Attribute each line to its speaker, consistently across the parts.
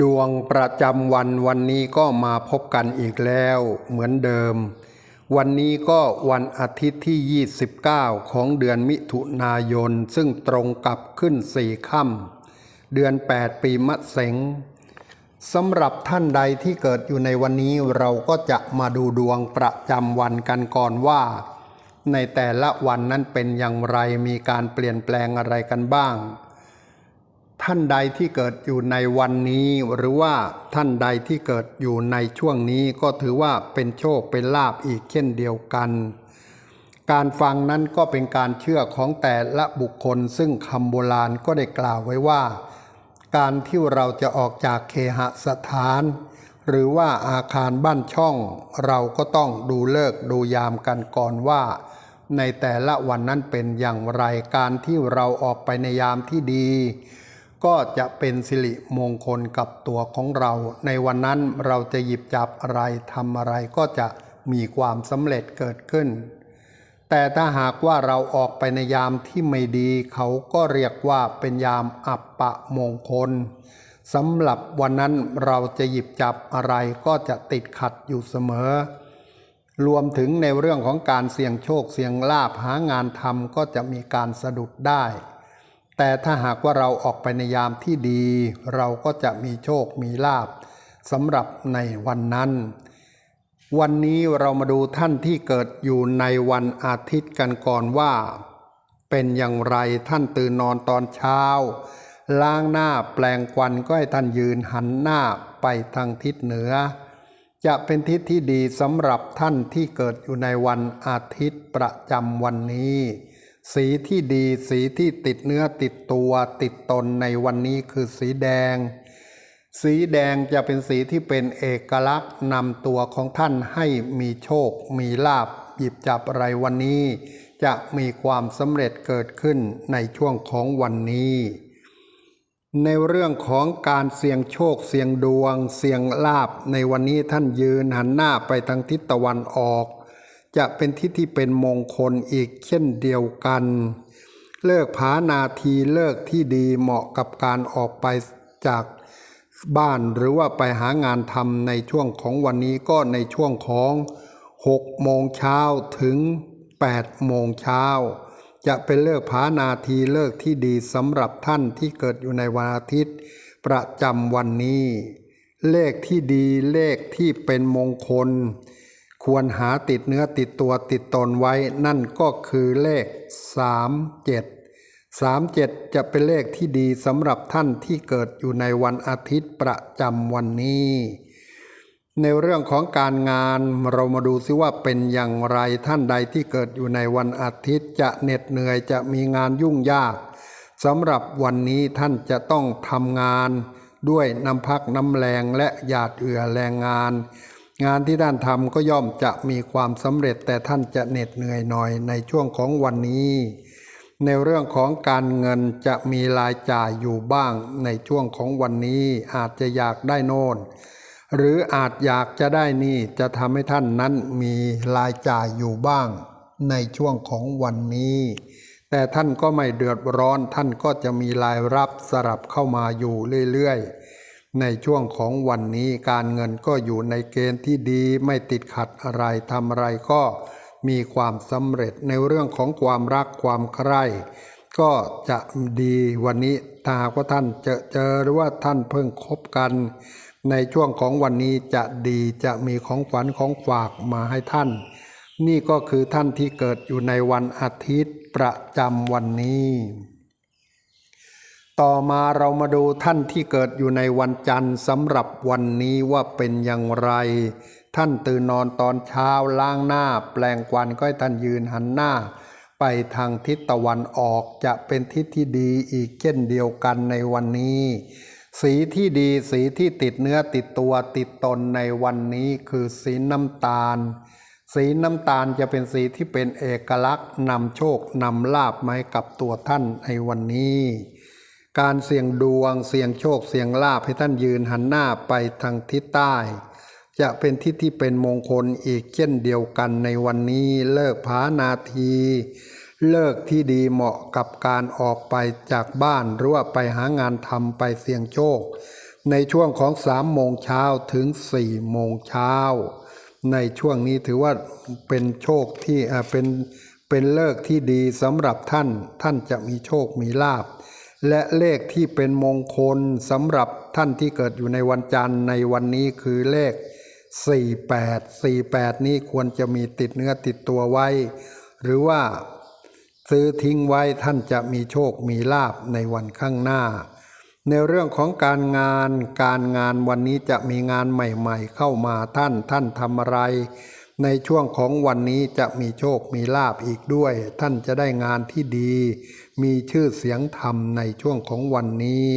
Speaker 1: ดวงประจำวันวันนี้ก็มาพบกันอีกแล้วเหมือนเดิม วันนี้ก็วันอาทิตย์ที่ 29 ของเดือนมิถุนายน ซึ่งตรงกับขึ้นสี่ค่ำเดือน 8 ปีมะเสงสำหรับท่านใดที่เกิดอยู่ในวันนี้เราก็จะมาดูดวงประจำวันกันก่อนว่า ในแต่ละวันนั้นเป็นอย่างไรมีการเปลี่ยนแปลงอะไรกันบ้าง ท่านใดที่เกิดอยู่ในวันนี้ หรือว่าท่านใดที่เกิดอยู่ในช่วงนี้ก็ถือว่าเป็นโชคเป็นลาบอีกเช่นเดียวกัน การฟังนั้นก็เป็นการเชื่อของแต่ละบุคคล ซึ่งคำโบราณก็ได้กล่าวไว้ว่า การที่เราจะออกจากเคหสถาน หรือว่าอาคารบ้านช่อง เราก็ต้องดูเลิกดูยามกันก่อนว่า ในแต่ละวันนั้นเป็นอย่างไรการที่เราออกไปในยามที่ดี ก็จะเป็นสิริมงคลกับตัวของเรา ในวันนั้นเราจะหยิบจับอะไรทำอะไรก็จะมีความสำเร็จเกิดขึ้น แต่ถ้าหากว่าเราออกไปในยามที่ไม่ดี เขาก็เรียกว่าเป็นยามอัปปะมงคลสำหรับวันนั้นเราจะหยิบจับอะไรก็จะติดขัดอยู่เสมอ รวมถึงในเรื่องของการเสี่ยงโชคเสี่ยงลาภหางานทำก็จะมีการสะดุดได้ แต่ถ้าหากว่าเราออกไปในยามที่ดี เราก็จะมีโชคมีลาภสำหรับในวันนั้น วันนี้เรามาดูท่านที่เกิดอยู่ในวันอาทิตย์กันก่อนว่า เป็นอย่างไรท่านตื่นนอนตอนเช้า ล้างหน้าแปลงควันก็ให้ท่านยืนหันหน้าไปทางทิศเหนือ จะเป็นทิศที่ดีสำหรับท่านที่เกิดอยู่ในวันอาทิตย์ประจำวันนี้ สีที่ดีสีที่ติดเนื้อติดตัวติดตนในวันนี้คือสีแดง สีแดงจะเป็นสีที่เป็นเอกลักษณ์นำตัวของท่านให้มีโชค มีลาบหยิบจับอะไรวันนี้ จะมีความสำเร็จเกิดขึ้นในช่วงของวันนี้ ในเรื่องของการเสี่ยงโชคเสี่ยงดวง เสี่ยงลาบในวันนี้ท่านยืนหันหน้าไปทางทิศตะวันออก จะเป็นทิศที่เป็นมงคลอีกเช่นเดียวกัน เลิกผานาทีเลิกที่ดีเหมาะกับการออกไปจากบ้านหรือว่าไปหางานทำในช่วงของวันนี้ก็ในช่วงของ6โมงเช้าถึง8โมงเช้าจะเป็นเลิกผานาทีเลิกที่ดีสำหรับท่านที่เกิดอยู่ในวันอาทิตย์ ประจำวันนี้ เลขที่ดีเลขที่เป็นมงคล ควรหาติดเนื้อติดตัวติดตนไว้ นั่นก็คือเลข 37 37 จะเป็นเลขที่ดีสำหรับท่านที่เกิดอยู่ในวันอาทิตย์ประจำวันนี้ ในเรื่องของการงานเรามาดูซิว่าเป็นอย่างไรท่านใดที่เกิดอยู่ในวันอาทิตย์จะเหน็ดเหนื่อยจะมีงานยุ่งยากสำหรับวันนี้ท่านจะต้องทำงาน ด้วยน้ำพักน้ำแรงและหยาดเอือแรงงาน งานที่ท่านทำก็ย่อมจะมีความสำเร็จแต่ท่านจะเหน็ดเหนื่อยหน่อยในช่วงของวันนี้ ในเรื่องของการเงินจะมีรายจ่ายอยู่บ้างในช่วงของวันนี้อาจจะอยากได้โน่น หรืออาจอยากจะได้นี่จะทำให้ท่านนั้นมีรายจ่ายอยู่บ้าง ในช่วงของวันนี้ แต่ท่านก็ไม่เดือดร้อนท่านก็จะมีรายรับสลับเข้ามาอยู่เรื่อยๆ ในช่วงของวันนี้การเงินก็อยู่ในเกณฑ์ที่ดีไม่ติดขัดอะไรทำอะไรก็มีความสำเร็จในเรื่องของความรักความใคร่ก็จะดีวันนี้ถ้าหากว่าท่านเจอเจอหรือว่าท่านเพิ่งคบกัน ในช่วงของวันนี้จะดีจะมีของขวัญของฝากมาให้ท่าน นี่ก็คือท่านที่เกิดอยู่ในวันอาทิตย์ประจำวันนี้ ต่อมาเรามาดูท่านที่เกิดอยู่ในวันจันทร์สำหรับวันนี้ว่าเป็นอย่างไร ท่านตื่นนอนตอนเช้าล้างหน้า แปลงควันก็ให้ท่านยืนหันหน้า ไปทางทิศตะวันออกจะเป็นทิศที่ดีอีกเช่นเดียวกันในวันนี้ สีที่ดีสีที่ติดเนื้อติดตัวติดตนในวันนี้คือสีน้ำตาล สีน้ำตาลจะเป็นสีที่เป็นเอกลักษณ์นำโชคนำลาบมาให้กับตัวท่านในวันนี้ การเสี่ยงดวง เสี่ยงโชค เสี่ยงลาภให้ท่านยืนหันหน้าไปทางทิศใต้ จะเป็นทิศที่เป็นมงคลอีกเช่นเดียวกันในวันนี้เลิกผานาที เลิกที่ดีเหมาะกับการออกไปจากบ้านหรือว่าไปหางานทำไปเสี่ยงโชค ในช่วงของสามโมงเช้าถึงสี่โมงเช้าในช่วงนี้ถือว่าเป็นโชคที่เป็นเป็นเลิกที่ดีสำหรับท่านท่านจะมีโชคมีลาบ และเลขที่เป็นมงคลสำหรับท่านที่เกิดอยู่ในวันจันทร์ในวันนี้คือเลข 48 48 นี้ควรจะมีติดเนื้อติดตัวไว้ หรือว่าซื้อทิ้งไว้ท่านจะมีโชคมีลาบในวันข้างหน้า ในเรื่องของการงานการงานวันนี้จะมีงานใหม่ ๆ เข้ามาท่านท่านทำอะไร ในช่วงของวันนี้จะมีโชคมีลาบอีกด้วย ท่านจะได้งานที่ดี มีชื่อเสียงธรรมในช่วงของวันนี้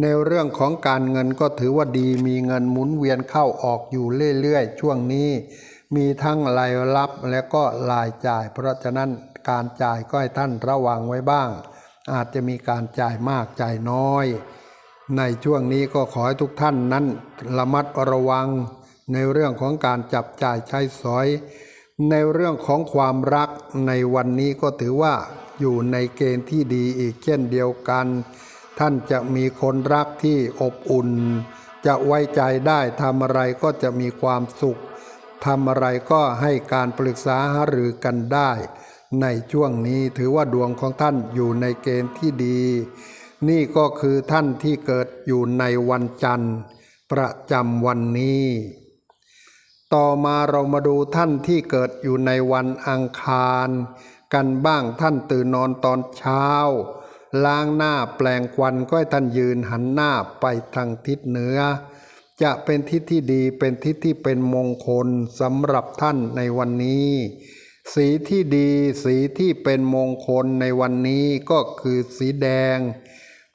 Speaker 1: ในเรื่องของการเงินก็ถือว่าดีมีเงินหมุนเวียนเข้าออกอยู่เรื่อยๆ ช่วงนี้ มีทั้งรายรับและก็รายจ่าย เพราะฉะนั้นการจ่ายก็ให้ท่านระวังไว้บ้าง อาจจะมีการจ่ายมากจ่ายน้อย ในช่วงนี้ก็ขอให้ทุกท่านนั้นระมัดระวัง ในเรื่องของการจับจ่ายใช้สอย ในเรื่องของความรักในวันนี้ก็ถือว่าอยู่ในเกณฑ์ที่ดีอีกเช่นเดียวกัน ท่านจะมีคนรักที่อบอุ่น จะไว้ใจได้ทำอะไรก็จะมีความสุขทำอะไรก็ให้การปรึกษาหารือกันได้ ในช่วงนี้ถือว่าดวงของท่านอยู่ในเกณฑ์ที่ดี นี่ก็คือท่านที่เกิดอยู่ในวันจันทร์ ประจำวันนี้ ต่อมาเรามาดูท่านที่เกิดอยู่ในวันอังคาร กันบ้างท่านตื่นนอนตอนเช้า ล้างหน้าแปลงควันก็ให้ท่านยืนหันหน้าไปทางทิศเหนือ จะเป็นทิศที่ดีเป็นทิศที่เป็นมงคลสำหรับท่านในวันนี้ สีที่ดีสีที่เป็นมงคลในวันนี้ก็คือสีแดง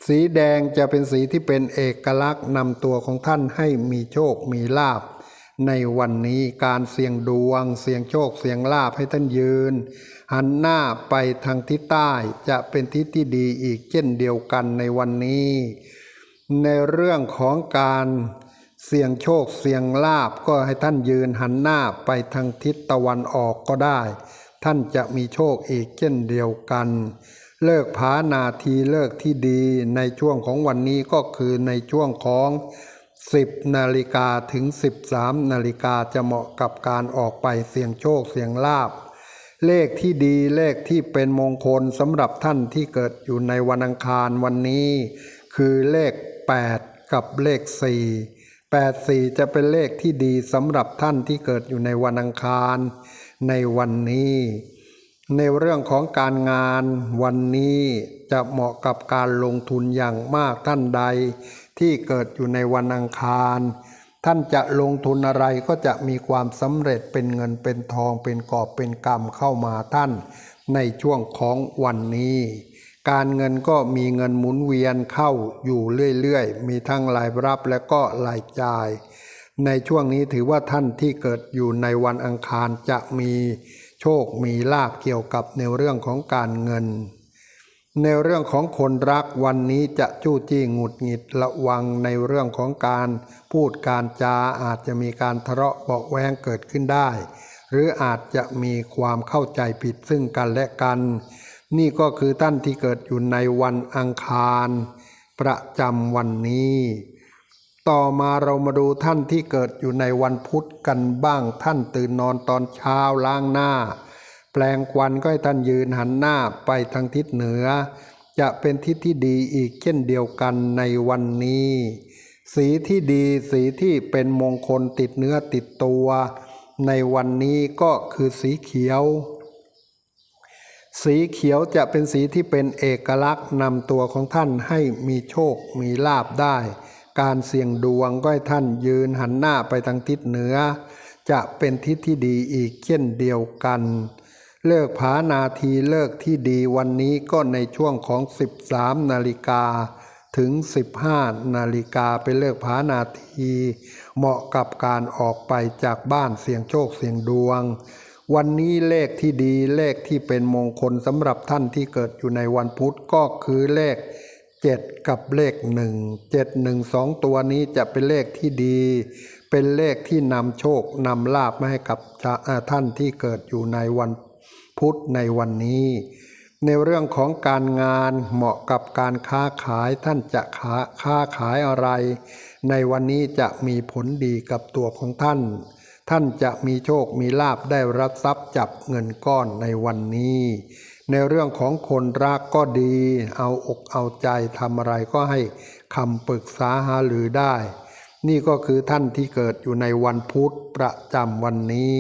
Speaker 1: สีแดงจะเป็นสีที่เป็นเอกลักษณ์นำตัวของท่านให้มีโชคมีลาภ ในวันนี้การเสี่ยงดวง เสี่ยงโชค เสี่ยงลาภให้ท่านยืน หันหน้าไปทางทิศใต้จะเป็นทิศที่ดีอีกเช่นเดียวกันในวันนี้ ในเรื่องของการเสี่ยงโชคเสี่ยงลาบก็ให้ท่านยืนหันหน้าไปทางทิศตะวันออกก็ได้ ท่านจะมีโชคอีกเช่นเดียวกัน เลิกผานาทีเลิกที่ดีในช่วงของวันนี้ก็คือในช่วงของ 10นาฬิกาถึง 13นาฬิกาจะเหมาะกับการออกไปเสี่ยงโชคเสี่ยงลาบ เลขที่ดีเลขที่เป็นมงคลสำหรับท่านที่เกิดอยู่ในวันอังคารวันนี้ คือเลข 8 กับเลข 4 8 4 จะเป็นเลขที่ดีสำหรับท่านที่เกิดอยู่ในวันอังคารในวันนี้ ในเรื่องของการงานวันนี้จะเหมาะกับการลงทุนอย่างมากท่านใด ที่เกิดอยู่ในวันอังคาร ท่านจะลงทุนอะไรก็จะมีความสำเร็จเป็นเงินเป็นทองเป็นกอบเป็นกำเข้ามาท่าน ในช่วงของวันนี้ การเงินก็มีเงินหมุนเวียนเข้าอยู่เรื่อยๆ มีทั้งรายรับและก็รายจ่าย ในช่วงนี้ถือว่าท่านที่เกิดอยู่ในวันอังคารจะมีโชคมีลาบเกี่ยวกับในเรื่องของการเงิน ในเรื่องของคนรักวันนี้จะจู้จี้หงุดหงิดระวังในเรื่องของการพูดการจาอาจจะมีการทะเลาะเบาแวงเกิดขึ้นได้ หรืออาจจะมีความเข้าใจผิดซึ่งกันและกัน นี่ก็คือท่านที่เกิดอยู่ในวันอังคาร ประจำวันนี้ ต่อมาเรามาดูท่านที่เกิดอยู่ในวันพุธกันบ้างท่านตื่นนอนตอนเช้าล้างหน้า แปลงควันก็ให้ท่านยืนหันหน้าไปทางทิศเหนือ จะเป็นทิศที่ดีอีกเช่นเดียวกันในวันนี้ สีที่ดีสีที่เป็นมงคลติดเนื้อติดตัว ในวันนี้ก็คือสีเขียว สีเขียวจะเป็นสีที่เป็นเอกลักษณ์นำตัวของท่านให้มีโชคมีลาบได้ การเสี่ยงดวงก็ให้ท่านยืนหันหน้าไปทางทิศเหนือ จะเป็นทิศที่ดีอีกเช่นเดียวกัน เลิกผานาทีเลิกที่ดีวันนี้ก็ในช่วงของ 13 นาฬิกาถึง 15 นาฬิกาเป็นเลิกผานาที เหมาะกับการออกไปจากบ้านเสี่ยงโชคเสี่ยงดวง วันนี้เลขที่ดีเลขที่เป็นมงคลสำหรับท่านที่เกิดอยู่ในวันพุธก็คือเลข 7 กับเลข 1 7 1 2 ตัวนี้จะเป็นเลขที่ดี เป็นเลขที่นำโชคนำลาบมาให้กับท่านที่เกิดอยู่ในวัน พุธในวันนี้ ในเรื่องของการงานเหมาะกับการค้าขายท่านจะค้าค้าขายอะไร ในวันนี้จะมีผลดีกับตัวของท่าน ท่านจะมีโชคมีลาบได้รับทรัพย์จับเงินก้อนในวันนี้ ในเรื่องของคนรักก็ดี เอาอกเอาใจทำอะไรก็ให้คำปรึกษาหาหรือได้นี่ก็คือท่านที่เกิดอยู่ในวันพุธประจำวันนี้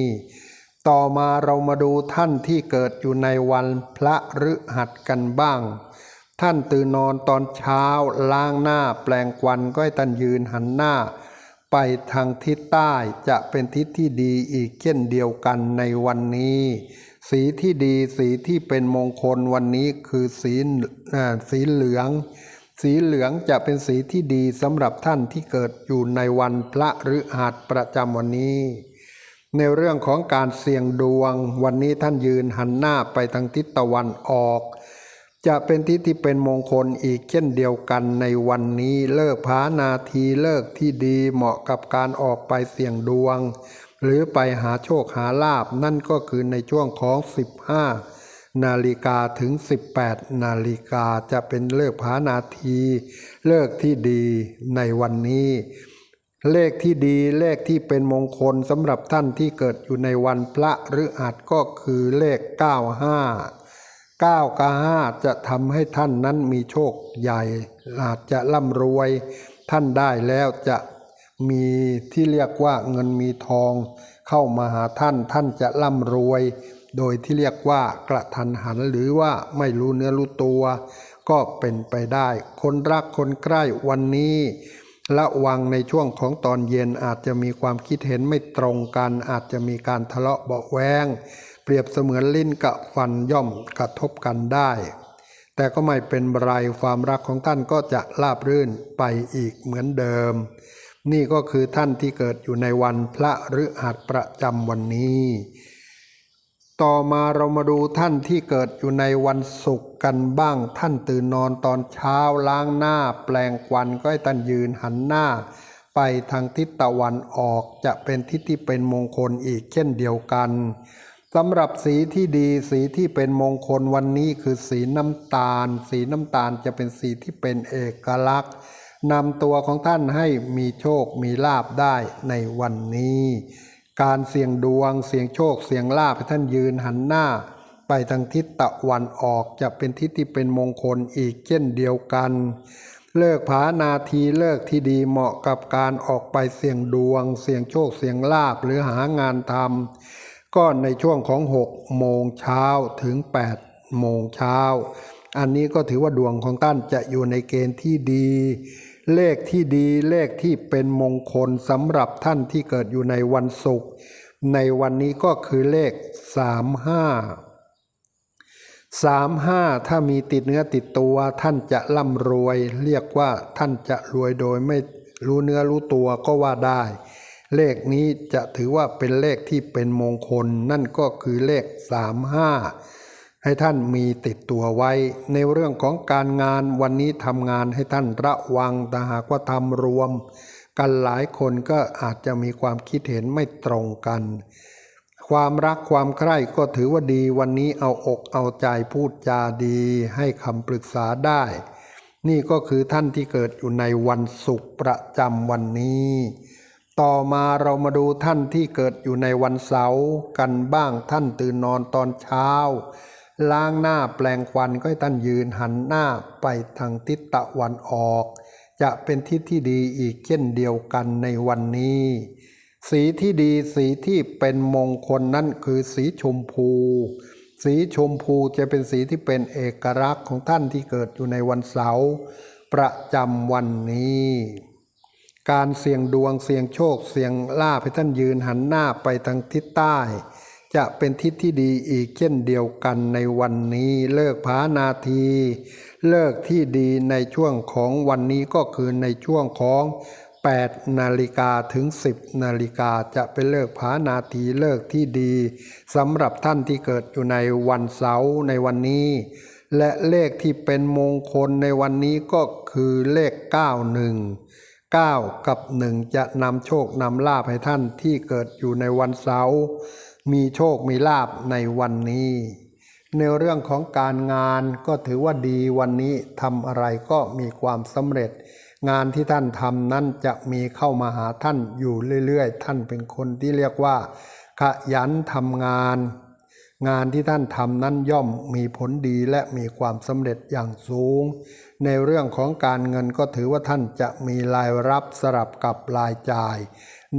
Speaker 1: ต่อมาเรามาดูท่านที่เกิดอยู่ในวันพระฤหัสกันบ้าง ท่านตื่นนอนตอนเช้าล้างหน้าแปลงควันก็ให้ท่านยืนหันหน้า ไปทางทิศใต้จะเป็นทิศที่ดีอีกเช่นเดียวกันในวันนี้ สีที่ดีสีที่เป็นมงคลวันนี้คือสีสีเหลือง สีเหลืองจะเป็นสีที่ดีสำหรับท่านที่เกิดอยู่ในวันพระฤหัสประจำวันนี้ ในเรื่องของการเสี่ยงดวง วันนี้ท่านยืนหันหน้าไปทางทิศตะวันออก จะเป็นทิศที่เป็นมงคลอีกเช่นเดียวกันในวันนี้เลิกพานาทีเลิกที่ดีเหมาะกับการออกไปเสี่ยงดวง หรือไปหาโชคหาลาบนั่นก็คือในช่วงของ 15 นาฬิกาถึง 18 นาฬิกาจะเป็นเลิกพานาที เลิกที่ดีในวันนี้ เลขที่ดีเลขที่เป็นมงคลสำหรับท่านที่เกิดอยู่ในวันพระฤหัสก็คือเลข 95 9กับ5จะทำให้ท่านนั้นมีโชคใหญ่ อาจจะร่ำรวย ท่านได้แล้วจะมีที่เรียกว่าเงินมีทอง เข้ามาหาท่านท่านจะร่ำรวย โดยที่เรียกว่ากระทันหันหรือว่าไม่รู้เนื้อรู้ตัว ก็เป็นไปได้ คนรักคนใกล้วันนี้ ระวังในช่วงของตอนเย็นอาจจะมีความคิดเห็นไม่ตรงกัน อาจจะมีการทะเลาะเบาแวงเปรียบเสมือนลิ้นกับฟันย่อมกระทบกันได้ แต่ก็ไม่เป็นไรความรักของท่านก็จะราบรื่นไปอีกเหมือนเดิม นี่ก็คือท่านที่เกิดอยู่ในวันพระฤหัสประจำวันนี้ ต่อมาเรามาดูท่านที่เกิดอยู่ในวันศุกร์กันบ้าง ท่านตื่นนอนตอนเช้าล้างหน้า แปลงควันก็ให้ท่านยืนหันหน้า ไปทางทิศตะวันออกจะเป็นทิศที่เป็นมงคลอีกเช่นเดียวกันสำหรับสีที่ดีสีที่เป็นมงคลวันนี้คือสีน้ำตาล สีน้ำตาลจะเป็นสีที่เป็นเอกลักษณ์นำตัวของท่านให้มีโชคมีลาบได้ในวันนี้ การเสี่ยงดวง เสี่ยงโชค เสี่ยงลาบให้ท่านยืนหันหน้า ไปทางทิศตะวันออกจะเป็นทิศที่เป็นมงคลอีกเช่นเดียวกัน เลิกผานาทีเลิกที่ดีเหมาะกับการออกไปเสี่ยงดวง เสี่ยงโชค เสี่ยงลาบหรือหางานทำก็ในช่วงของ 6 โมงเช้าถึง 8 โมงเช้า อันนี้ก็ถือว่าดวงของท่านจะอยู่ในเกณฑ์ที่ดี เลขที่ดีเลขที่เป็นมงคลสำหรับท่านที่เกิดอยู่ในวันศุกร์ในวันนี้ก็คือเลข 35สามห้าถ้ามีติดเนื้อติดตัวท่านจะร่ำรวย เรียกว่าท่านจะรวยโดยไม่รู้เนื้อรู้ตัวก็ว่าได้ เลขนี้จะถือว่าเป็นเลขที่เป็นมงคล นั่นก็คือเลขสามห้า ให้ท่านมีติดตัวไว้ ในเรื่องของการงานวันนี้ทำงานให้ท่านระวังแต่หากว่าทำรวม กันหลายคนก็อาจจะมีความคิดเห็นไม่ตรงกัน ความรักความใคร่ก็ถือว่าดีวันนี้เอาอกเอาใจพูดจาดี ให้คำปรึกษาได้ นี่ก็คือท่านที่เกิดอยู่ในวันศุกร์ประจำวันนี้ ต่อมาเรามาดูท่านที่เกิดอยู่ในวันเสาร์กันบ้างท่านตื่นนอนตอนเช้า ล้างหน้าแปลงควันก็ให้ท่านยืนหันหน้าไปทางทิศตะวันออก จะเป็นทิศที่ดีอีกเช่นเดียวกันในวันนี้ สีที่ดีสีที่เป็นมงคลนั่นคือสีชมพู สีชมพูจะเป็นสีที่เป็นเอกลักษณ์ของท่านที่เกิดอยู่ในวันเสาร์ประจำวันนี้ การเสี่ยงดวงเสี่ยงโชคเสี่ยงลาภให้ท่านยืนหันหน้าไปทางทิศใต้ จะเป็นทิศที่ดีอีกเช่นเดียวกันในวันนี้เลิกผานาที เลิกที่ดีในช่วงของวันนี้ก็คือในช่วงของ 8 นาฬิกาถึง 10 นาฬิกาจะเป็นเลิกผานาทีเลิกที่ดีสำหรับท่านที่เกิดอยู่ในวันเสาร์ในวันนี้ และเลขที่เป็นมงคลในวันนี้ก็คือเลข 91 9 กับ 1 จะนำโชคนำลาภให้ท่านที่เกิดอยู่ในวันเสาร์ มีโชคมีลาภในวันนี้ ในเรื่องของการงานก็ถือว่าดีวันนี้ทำอะไรก็มีความสำเร็จ งานที่ท่านทำนั้นจะมีเข้ามาหาท่านอยู่เรื่อยๆ ท่านเป็นคนที่เรียกว่า ขยันทำงาน งานที่ท่านทำนั้นย่อมมีผลดีและมีความสำเร็จอย่างสูง ในเรื่องของการเงินก็ถือว่าท่านจะมีรายรับสลับกับรายจ่าย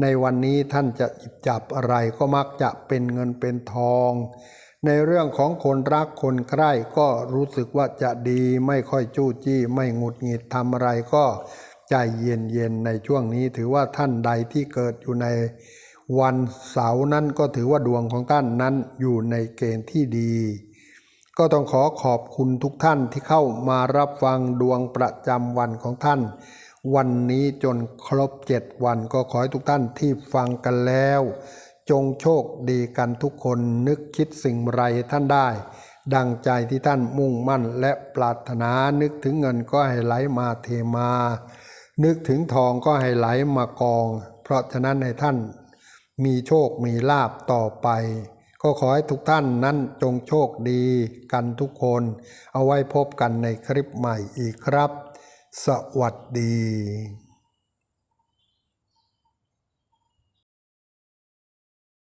Speaker 1: ในวันนี้ท่านจะหยิบจับอะไรก็มักจะเป็นเงินเป็นทอง ในเรื่องของคนรักคนใคร่ก็รู้สึกว่าจะดีไม่ค่อยจู้จี้ไม่หงุดหงิดทำอะไรก็ใจเย็นๆในช่วงนี้ถือว่าท่านใดที่เกิดอยู่ในวันเสาร์นั้นก็ถือว่าดวงของท่านนั้นอยู่ในเกณฑ์ที่ดี ก็ต้องขอขอบคุณทุกท่านที่เข้ามารับฟังดวงประจำวันของท่าน วันนี้จนครบเจ็ดวันก็ขอให้ทุกท่านที่ฟังกันแล้ว จงโชคดีกันทุกคนนึกคิดสิ่งไรท่านได้ ดังใจที่ท่านมุ่งมั่นและปรารถนานึกถึงเงินก็ให้ไหลมาเทมา นึกถึงทองก็ให้ไหลมากอง เพราะฉะนั้นให้ท่าน มีโชคมีลาบต่อไป ก็ขอให้ทุกท่านนั้นจงโชคดีกันทุกคน เอาไว้พบกันในคลิปใหม่อีกครับ สวัสดี